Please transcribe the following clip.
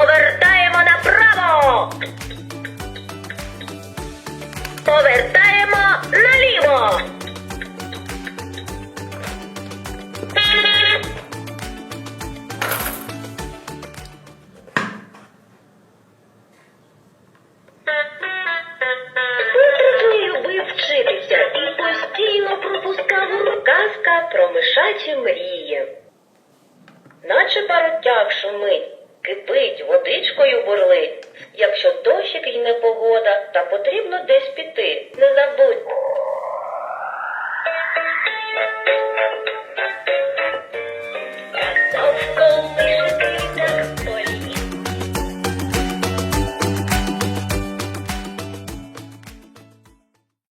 Повертаємо направо. Повертаємо наліво. Казка про мишачі мрії, наче паротяг шумить, кипить. Та потрібно десь піти, не забудь.